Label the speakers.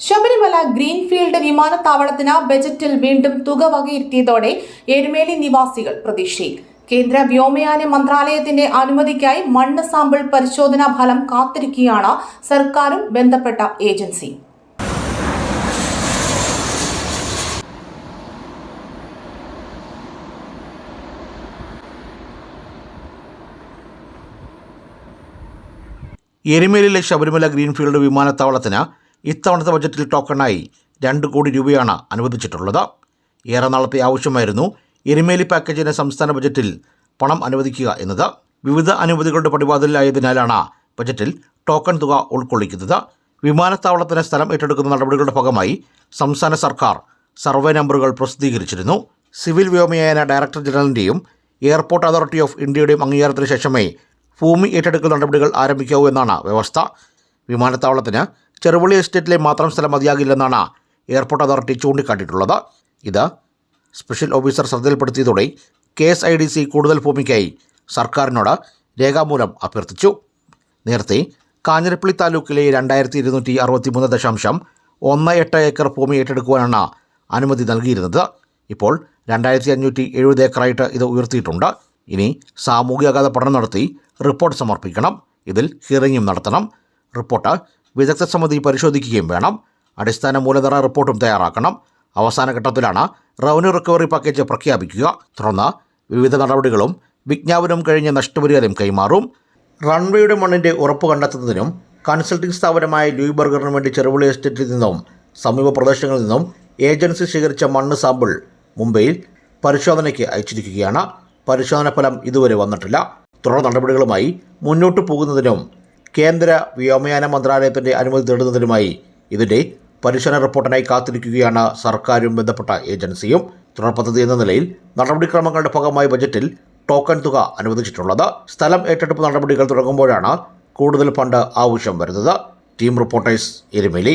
Speaker 1: Sabarimala greenfield വിമാനത്താവളത്തിന് ബജറ്റിൽ വീണ്ടും തുക വകയിരുത്തിയതോടെ എരുമേലി നിവാസികൾ പ്രതീക്ഷയിൽ. കേന്ദ്ര വ്യോമയാന മന്ത്രാലയത്തിന്റെ അനുമതിക്കായി മണ്ണ് സാമ്പിൾ പരിശോധനാ ഫലം കാത്തിരിക്കുകയാണ് സർക്കാരും ബന്ധപ്പെട്ട ഏജൻസി.
Speaker 2: എരുമേലിയിലെ ശബരിമല ഗ്രീൻഫീൽഡ് വിമാനത്താവളത്തിന് ഇത്തവണത്തെ ബജറ്റിൽ ടോക്കണായി രണ്ട് കോടി രൂപയാണ് അനുവദിച്ചിട്ടുള്ളത്. ഏറെ നാളത്തെ ആവശ്യമായിരുന്നു എരുമേലി പാക്കേജിന് സംസ്ഥാന ബജറ്റിൽ പണം അനുവദിക്കുക എന്നത്. വിവിധ അനുമതികളുടെ പടിവാതിലായതിനാലാണ് ബജറ്റിൽ ടോക്കൺ തുക ഉൾക്കൊള്ളിക്കുന്നത്. വിമാനത്താവളത്തിന് സ്ഥലം ഏറ്റെടുക്കുന്ന നടപടികളുടെ ഭാഗമായി സംസ്ഥാന സർക്കാർ സർവേ നമ്പറുകൾ പ്രസിദ്ധീകരിച്ചിരുന്നു. സിവിൽ വ്യോമയാന ഡയറക്ടർ ജനറലിന്റെയും എയർപോർട്ട് അതോറിറ്റി ഓഫ് ഇന്ത്യയുടെയും അംഗീകാരത്തിന് ശേഷമേ ഭൂമി ഏറ്റെടുക്കൽ നടപടികൾ ആരംഭിക്കാവൂ എന്നാണ് വ്യവസ്ഥ. വിമാനത്താവളത്തിന് ചെറുപള്ളി എസ്റ്റേറ്റിലെ മാത്രം സ്ഥലം മതിയാകില്ലെന്നാണ് എയർപോർട്ട് അതോറിറ്റി ചൂണ്ടിക്കാട്ടിയിട്ടുള്ളത്. ഇത് special officer ശ്രദ്ധയിൽപ്പെടുത്തിയതോടെ K S I D C കൂടുതൽ ഭൂമിക്കായി സർക്കാരിനോട് രേഖാമൂലം അഭ്യർത്ഥിച്ചു. നേരത്തെ കാഞ്ഞിരപ്പള്ളി താലൂക്കിലെ രണ്ടായിരത്തി ഇരുന്നൂറ്റി അറുപത്തി മൂന്ന് ദശാംശം ഒന്ന് എട്ട് ഏക്കർ ഭൂമി ഏറ്റെടുക്കുവാനാണ് അനുമതി നൽകിയിരുന്നത്. ഇപ്പോൾ രണ്ടായിരത്തി അഞ്ഞൂറ്റി എഴുപത് ഏക്കറായിട്ട് ഇത് ഉയർത്തിയിട്ടുണ്ട്. ഇനി സാമൂഹികാഘാത പഠനം നടത്തി റിപ്പോർട്ട് സമർപ്പിക്കണം. ഇതിൽ ഹിയറിംഗും നടത്തണം. റിപ്പോർട്ട് വിദഗ്ധ സമിതി പരിശോധിക്കുകയും വേണം. അടിസ്ഥാന മൂലധന റിപ്പോർട്ടും തയ്യാറാക്കണം. അവസാന ഘട്ടത്തിലാണ് റവന്യൂ റിക്കവറി പാക്കേജ് പ്രഖ്യാപിക്കുക. തുടർന്ന് വിവിധ നടപടികളും വിജ്ഞാപനം കഴിഞ്ഞ നഷ്ടപരിഹാരം കൈമാറും. റൺവേയുടെ മണ്ണിന്റെ ഉറപ്പ് കണ്ടെത്തുന്നതിനും കൺസൾട്ടിംഗ് സ്ഥാപനമായ ലൂയി ബർഗറിന് വേണ്ടി ചെറുപുള്ളി എസ്റ്റേറ്റിൽ നിന്നും സമീപ പ്രദേശങ്ങളിൽ നിന്നും ഏജൻസി ശേഖരിച്ച മണ്ണ് സാമ്പിൾ മുംബൈയിൽ പരിശോധനയ്ക്ക് അയച്ചിരിക്കുകയാണ്. പരിശോധന ഫലം ഇതുവരെ വന്നിട്ടില്ല. തുടർ നടപടികളുമായി മുന്നോട്ട് പോകുന്നതിനും കേന്ദ്ര വ്യോമയാന മന്ത്രാലയത്തിന്റെ അനുമതി തേടുന്നതിനുമായി ഇതിന്റെ പരിശോധന റിപ്പോർട്ടിനായി കാത്തിരിക്കുകയാണ് സർക്കാരും ബന്ധപ്പെട്ട ഏജൻസിയും. തുടർ പദ്ധതി എന്ന നിലയിൽ നടപടിക്രമങ്ങളുടെ ഭാഗമായി ബജറ്റിൽ ടോക്കൺ തുക അനുവദിച്ചിട്ടുള്ളത്. സ്ഥലം ഏറ്റെടുപ്പ് നടപടികൾ തുടങ്ങുമ്പോഴാണ് കൂടുതൽ ഫണ്ട് ആവശ്യം വരുന്നത്. Team reporters Erumeli.